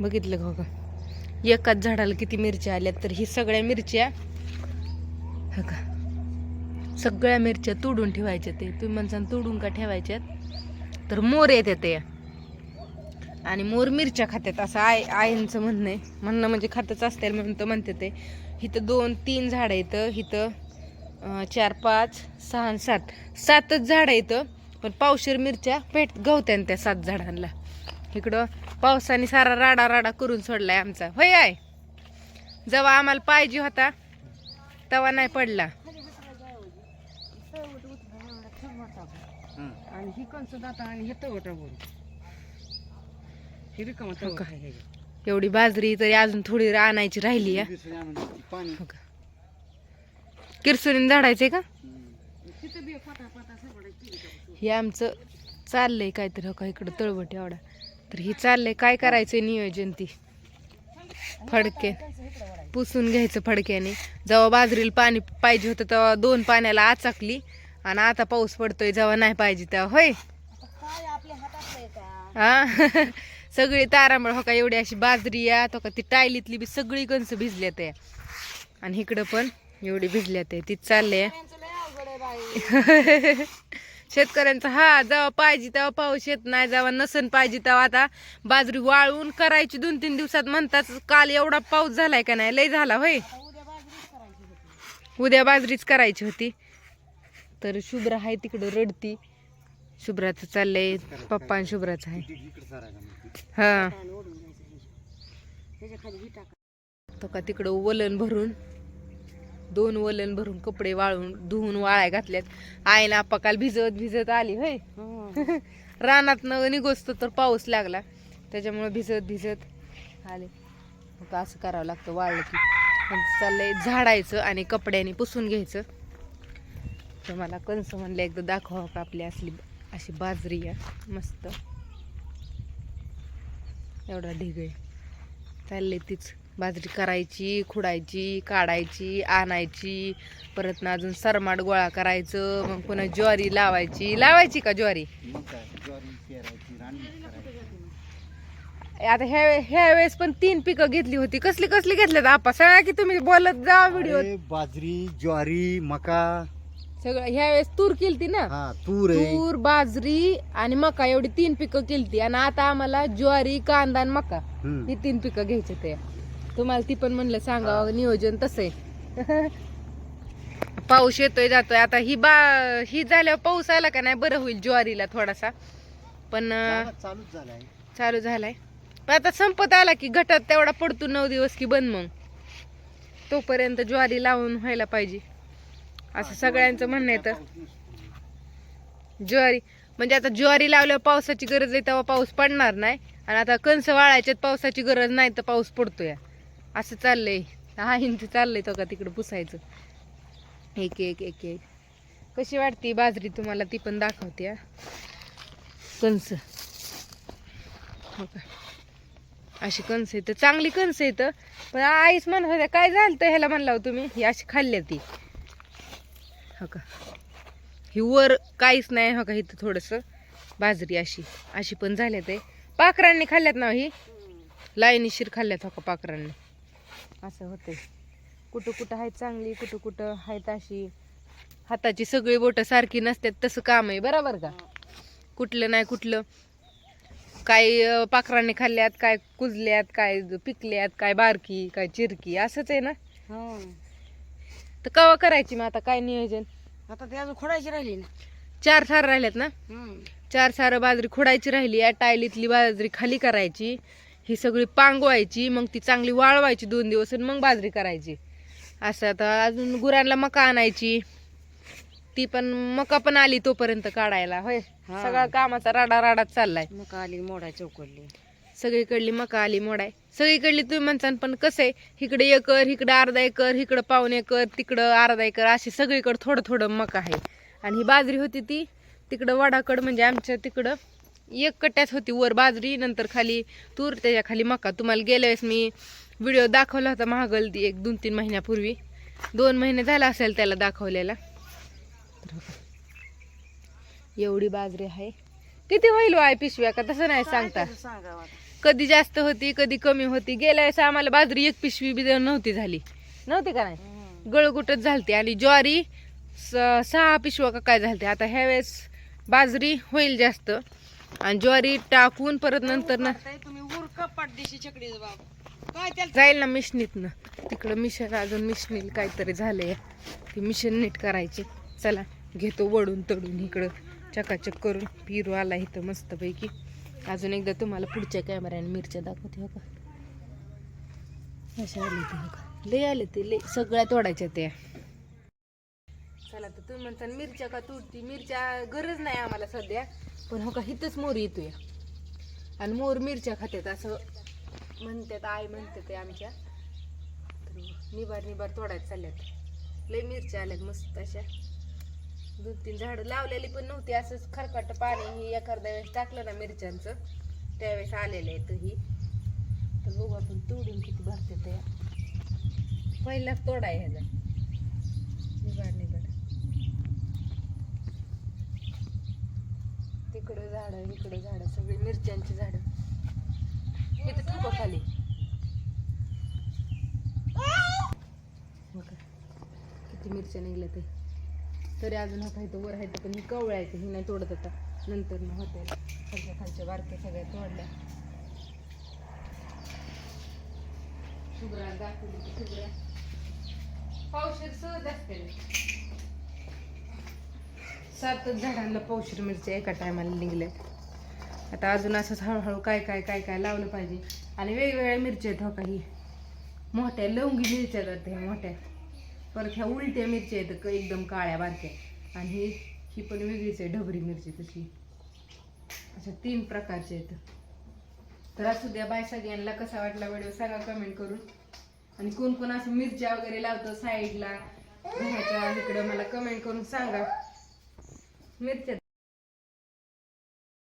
बघितलं का का एकाच झाडाला किती मिरच्या आल्या तर ही सगळ्या मिरच्या हा का? सगळ्या मिरच्या तोडून ठेवायच्या ते. तुम्ही म्हणसान तोडून का ठेवायच्यात? तर मोर येते ते. आणि मोर मिरच्या खात्यात असं आय आईंचं म्हणणं आहे. म्हणणं म्हणजे खातच असतील म्हणून तर म्हणते ते. इथं दोन तीन झाडं येतं इथं चार पाच सहा आणि सात. सातच झाडं आहेत पण पावशेर मिरच्या पेट गवत्यान त्या सात झाडांना. इकडं पावसाने सारा राडा राडा करून सोडलाय आमचा. होय आहे जेव्हा आम्हाला पाहिजे होता तेव्हा नाही पडला. आणि ही आणि हे तवटा हे रिकामा हो. एवढी बाजरी तरी अजून थोडी आणायची राहिली या. पाणी. हो का? किरसुनीन झाडायचे का? हे आमचं चाललंय काहीतरी हो का? इकडं तळबट एवढा. तर ही चाललंय. काय करायचंय नियोजन ती? फडके. पुसून घ्यायचं फडक्याने. जेव्हा बाजरीला पाणी पाहिजे होतं तेव्हा दोन पाण्याला आचाकली. आणि आता पाऊस पडतोय जेव्हा नाही पाहिजे तेव्हा. होय? हा सगळी तारांबळ हो का एवढी अशी बाजरी या तो का ती टायलीतली बी सगळी कणस भिजल्यात आहे आणि इकडं पण एवढी भिजल्यात आहे ती चालले शेतकऱ्यांचा हा जेव्हा पाहिजे तेव्हा पाऊस येत नाही जेव्हा नसन पाहिजे तेव्हा आता बाजरी वाळवून करायची दोन तीन दिवसात म्हणतात काल एवढा पाऊस झालाय का नाही? लय झाला होय. उद्या बाजरीच करायची होती. तर शुभ्रा आहे तिकडं रडती. शुभ्राचं चाललंय. पप्पा आणि शुभ्राचं आहे. हा. तो का तिकडं वलन भरून दोन वलन भरून कपडे वाळून धुवून वाळाय घातल्यात. आईला आप्पा काल भिजत भिजत आली होय. हं. रानात न निघोसतो तर पाऊस लागला. त्याच्यामुळे भिजत भिजत आले. मग असं करावं लागतं वाळलं की. चाललंय झाडायचं आणि कपड्याने पुसून घ्यायचं. तर मला कंस म्हणलं एकदा दाखवा का आपली असली अशी बाजरी आहे मस्त. एवढा ढीग आहे. चालले तीच. बाजरी करायची खुडायची काढायची आणायची परत ना अजून सरमाट गोळा करायचं मग पुन्हा ज्वारी लावायची. लावायची का ज्वारी? आता ह्या ह्या वेळेस पण तीन पिकं घेतली होती. कसली कसली घेतल्यात आपा सांगा की तुम्ही बोलत जा व्हिडिओ बाजरी ज्वारी मका. सगळं ह्या वेळेस तूर केलती ना? हा तूर आहे. तूर बाजरी आणि मका एवढी तीन पिकं केलती. आणि आता आम्हाला ज्वारी कांदा आणि मका. हम्म. ही तीन पिकं घ्यायचे ते तुम्हाला ती पण म्हणलं सांगावं नियोजन तसं आहे पाऊस येतोय जातोय. आता ही बा ही झाल्यावर पाऊस आला का नाही बरं होईल ज्वारीला थोडासा. पण चालू झालाय. पण आता संपत आला की घटात तेवढा पडतो नऊ दिवस की बंद मग. तोपर्यंत ज्वारी लावून व्हायला पाहिजे. असं सगळ्यांचं म्हणणं आहे तर. ज्वारी म्हणजे आता ज्वारी लावल्यावर पावसाची गरज आहे तेव्हा पाऊस पडणार नाही. आणि आता कणस वाळायच्यात पावसाची गरज नाही तर पाऊस पडतोय. असं चाललंय. हा हिंदी चाललंय तो का तिकडं पुसायचं. एक एक एक एक. कशी वाटते बाजरी तुम्हाला? ती पण दाखवते हा. कणस. हो का? अशी कणस येतं चांगली कणस येतं पण आईच म्हणत होत्या काय झालं तर ह्याला? म्हणला हो तुम्ही. ही अशी खाल्ल्या ती हो का? ही वर काहीच नाही हो का? इथं थोडंसं बाजरी अशी. अशी पण झाल्या ते पाखरांनी खाल्ल्यात ना हो ही? लाईनीशीर खाल्ल्यात हो का पाखरांनी? असं होतंय. कुठं कुठं आहेत चांगली कुठं कुठं आहेत अशी. हाताची सगळी बोटं सारखी नसतात तसं काम आहे बरोबर का? कुठलं नाही कुठलं. काय पाखरांनी खाल्ल्यात काय कुजल्यात काय पिकल्यात काय बारकी काय चिरकी असंच आहे ना? हं. तर कवा करायची मग आता काय नियोजन? आता ते अजून खोडायची राहिली ना. चार सार राहिल्यात ना? हं. चार सारं बाजरी खोडायची राहिली या टायलीतली बाजरी खाली करायची. ही सगळी पांगवायची मग ती चांगली वाळवायची दोन दिवस आणि मग बाजरी करायची. असं आता अजून गुरांना मका आणायची. ती पण मका पण आली तोपर्यंत काढायला. होय. सगळा कामाचा राडा राडाच चाललाय. मग आली मोडाय चौकडली सगळीकडली मका आली मोडाय. सगळीकडली तुम्ही म्हणसान पण कसं आहे? इकडे एकर इकडे अर्धा एकर इकडं पाऊन एकर तिकडं अर्धा एकर अशी सगळीकडं थोडं थोडं मका आहे. आणि ही बाजरी होती ती तिकडं वडाकड म्हणजे आमच्या तिकडं एक कट्ट्यात होती वर बाजरी नंतर खाली तूर त्याच्याखाली मका. तुम्हाला गेल्या वेळेस मी व्हिडिओ दाखवला होता महागल ती एक दोन तीन महिन्यापूर्वी. दोन महिने झाला असेल त्याला दाखवलेला. एवढी बाजरी आहे. किती होईल आहे पिशव्या का? तसं नाही सांगता. कधी जास्त होती कधी कमी होती. गेल्या वेळेस आम्हाला बाजरी एक पिशवी बी नव्हती झाली. नव्हती का नाही? गळगुटच झालती. आणि ज्वारी सहा पिशवा का काय झालते आता ह्या वेळेस बाजरी होईल जास्त. आणि ज्वारी टाकून परत नंतर ना तुम्ही? उर कपाट देशी चकडी बाब काय त्याला जाईल ना मिशनीतनं तिकडं मिशन अजून मिशनील काहीतरी झालंय. ती मिशन नीट करायची. चला घेतो वडून तडून इकडं. चकाचक करून पिरू आला इथं मस्तपैकी. अजून एकदा तुम्हाला पुढच्या कॅमेऱ्याने मिरच्या दाखवते हो का अशा आले ते हो का लय आले ते लय सगळ्या तोडायच्या त्या. चला तर तुम्ही म्हणता मिरच्या का तुटती मिरच्या गरज नाही आम्हाला सध्या. पण हो का हिथंच मोर येतोय. आणि मोर मिरच्या खात्यात असं म्हणतात आई म्हणतात आमच्या. तर निबार निबार तोडायला चालल्यात. लय मिरच्या आल्यात मस्त अशा. दोन तीन झाडं लावलेली पण नव्हती. असंच खरकट पाणी ही एखाद्या वेळेस टाकलं ना मिरच्यांचं त्यावेळेस आलेलं आहे तर. ही तर बघू आपण तोडून किती भरते ते पहिलाच तोडा आहे ह्याचा निबार निबार. इकडं झाडं इकडं झाडं सगळी मिरच्यांची झाडं. इथं थांबा खाली. किती मिरच्या निघल्या ते. तरी अजून हा काही वर आहे पण ही कवळ्या आहे ही नाही तोडत आता. नंतर न होते. खालच्या खालच्या बारक्या सगळ्या तोडल्या. शुभ्रा दाखवली शुभ्रा. पावशेर सहज असते सातच झाडांना पौशीर मिरच्या एका टायमाला निघल्यात आता अजून असंच हळूहळू काय काय काय काय लावलं पाहिजे. आणि वेगवेगळ्या मिरच्या आहेत हो काही मोठ्या लवंगी मिरच्या जात ह्या मोठ्या. परत ह्या उलट्या मिरच्या आहेत का एकदम काळ्या बारक्या. आणि ही ही पण वेगळीच आहे ढबरी मिरची तशी. अशा तीन प्रकारचे आहेत. तर असू द्या बाय सगळ्यांना कसा वाटला व्हिडिओ सांगा कमेंट करून. आणि कोण कोण असं मिरच्या वगैरे लावतं साईडला घराच्या इकडं मला कमेंट करून सांगा. मिरच्या